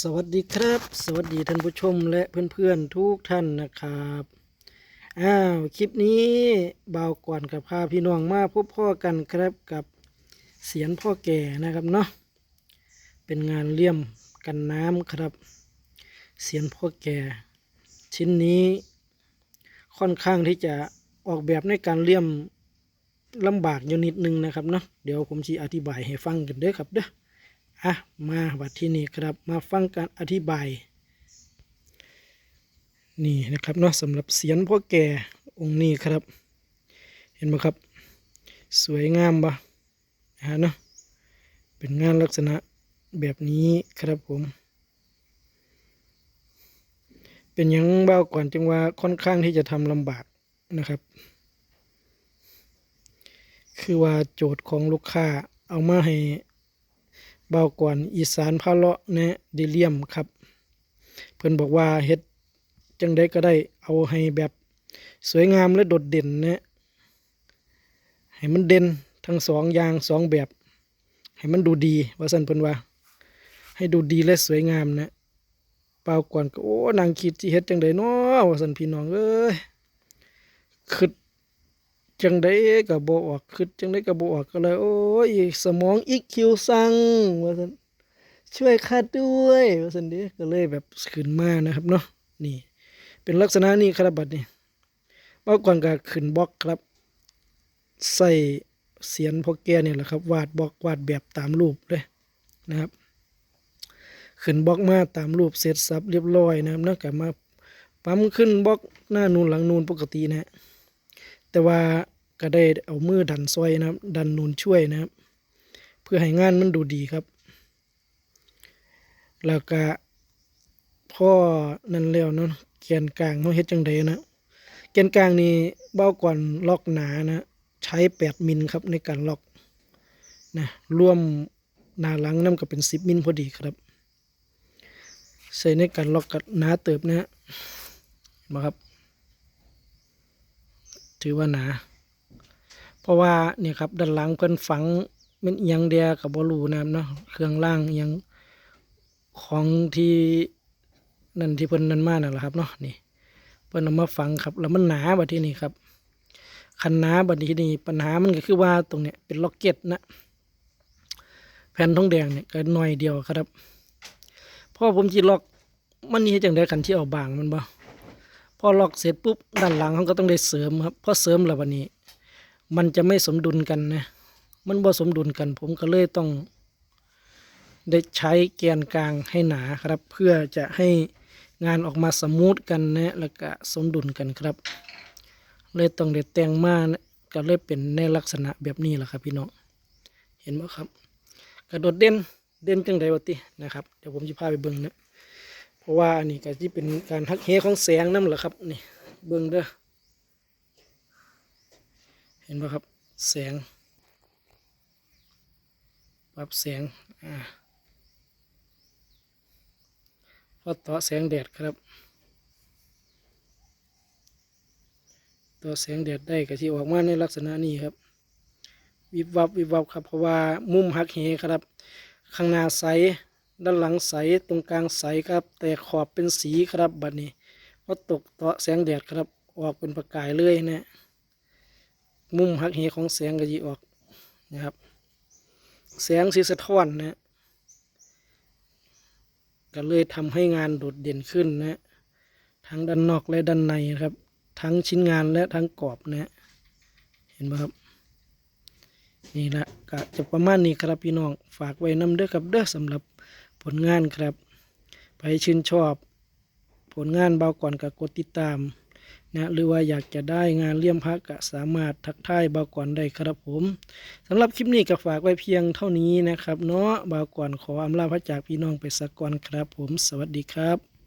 สวัสดีครับ สวัสดีท่านผู้ชมและเพื่อนๆทุกท่านนะครับอ้าวคลิปนี้เบาก่อนกับพาพี่น้องมาพบพ่อกันครับกับเสียนพ่อแก่นะครับเนาะเป็นงานเลี่ยมกันน้ำครับ เสียนพ่อแก่ ชิ้นนี้ค่อนข้างที่จะออกแบบในการเลี่ยมลำบากอยู่นิดนึงนะครับเนาะเดี๋ยวผมจะอธิบายให้ฟังกันเด้อครับเด้อ อะมาบัดที่นี่ครับมาฟังการอธิบาย นี่นะครับเนาะสำหรับเสียนพ่อแก่องค์นี้ครับ เห็นไหมครับ สวยงามปะนะฮะเนาะเป็นงานลักษณะแบบนี้ครับผม เป็นยังเบาก่อนจังว่าค่อนข้างที่จะทำลำบากนะครับ คือว่าโจทย์ของลูกค้าเอามาให้ เบาก่อนอีสานพาเลาะแนะดิเลียมครับ เพิ่อนบอกว่าเฮ็ดจังได้ก็ได้เอาให้แบบสวยงามและโดดเด่นนะให้มันเด่นทั้งสองอย่างสองแบบ ให้มันดูดีว่าสันเพิ่นว่า ให้ดูดีและสวยงามนะเปล่าก่อนก็โอ้นางคิดที่เฮ็ดจังไดเนาะว่าสันพี่น้องเอ้ยคิด จังได้ก็บ่ออกคือจังได้ก็บ่ออกก็เลย โอ้ยสมองอีกคิวสั่งว่าซั่นช่วยข้าด้วยว่าซั่นเด้ก็เลยแบบขึ้นมานะครับเนาะนี่ เป็นลักษณะนี้ครับบัดนี้เมื่อก่อนก็ขึ้นบล็อกครับ ใส่เสียนพอแกเนี่ยแหละครับ วาดบล็อกวาดแบบตามรูปเลยนะครับ ขึ้นบล็อกมาตามรูปเสร็จสับเรียบร้อยนะครับแล้วก็มาปั๊มขึ้นบล็อกหน้านูนหลังนูนปกตินะฮะ แต่ว่าก็ได้เอามือดันซอยนะครับ ดันนูนช่วยนะครับ เพื่อให้งานมันดูดีครับ แล้วก็พ่อนั่นแล้วเนาะแกนกลางเขาเฮ็ดจังไดนะแกนกลางนี่เบ้าก่อนล็อกหนานะใช้แปดมิลครับในการล็อกนะร่วมหนาหลังน้ำก็เป็นสิบมิลพอดีครับใส่ในการล็อกกับหนาเติบนะฮะมาครับ ถือว่าหนา เพราะว่าเนี่ยครับด้านหลังเพิ่นฝังเป็นเอียงเดียกับบอลูนะเนาะเครื่องล่างเอียงของที่นั่นที่เพิ่นนั่นมานั่นแหละครับเนาะนี่เพิ่นเอามาฝังครับ แล้วมันหนาบัดที่นี่ครับคันหนาบัดนี้นี่ปัญหามันก็คือว่าตรงเนี้ยเป็นล็อกเก็ตนะแผ่นทองแดงเนี่ยก็หน่อยเดียวครับพอผมจีล็อกมันนี่จังได้คันที่เอาบางมันบ่ พอล็อกเสร็จปุ๊บด้านหลังเขาก็ต้องได้เสริมครับพอเสริมแล้ววันนี้ มันจะไม่สมดุลกันนะมันบ่สมดุลกัน ผมก็เลยต้อง ได้ใช้แกนกลางให้หนาครับ เพื่อจะให้งานออกมาสมูทกันนะแล้วก็สมดุลกันครับ เลยต้องได้แต่งมานะก็เลยเป็นในลักษณะแบบนี้แหละครับ พี่น้องเห็นไหมครับกระโดดเด่นเด่นจังไดวะตินะครับเดี๋ยวผมจะพาไปเบิ่งนะ ราะว่าอันนี้ก็ที่เป็นการทักเหของแสงนั่นแหละครับนี่เบิ่งเด้อเห็นปะครับแสงปรับแสงอ่าพอต่อแสงแดดครับต่อแสงแดดได้ก็ที่ออกมาในลักษณะนี้ครับ วิบวับวิบวับครับเพราะว่ามุมหักเหครับ ข้างหน้าใส ด้านหลังใสตรงกลางใสครับ แต่ขอบเป็นสีครับบัดนี้พอตกต่อแสงแดดครับออกเป็นประกายเลยนะ มุมหักเหของแสงก็ยีออกนะครับ แสงสีสะท้อนนะก็เลยทำให้งานโดดเด่นขึ้นนะทั้งด้านนอกและด้านในครับ ทั้งชิ้นงานและทั้งกรอบนะเห็นไหมครับนี่ละก็จะประมาณนี้ครับพี่น้องฝากไว้นำเด้อครับเด้อสำหรับ ผลงานครับไปชื่นชอบ ผลงานเบาก่อนกับกดติดตามนะหรือว่าอยากจะได้งานเลี่ยมพักก็สามารถทักทายเบาก่อนได้ครับผมสำหรับคลิปนี้ก็ฝากไว้เพียงเท่านี้นะครับ เนาะเบาก่อนขออำลาพระจากพี่น้องไปสักก่อนครับผม สวัสดีครับ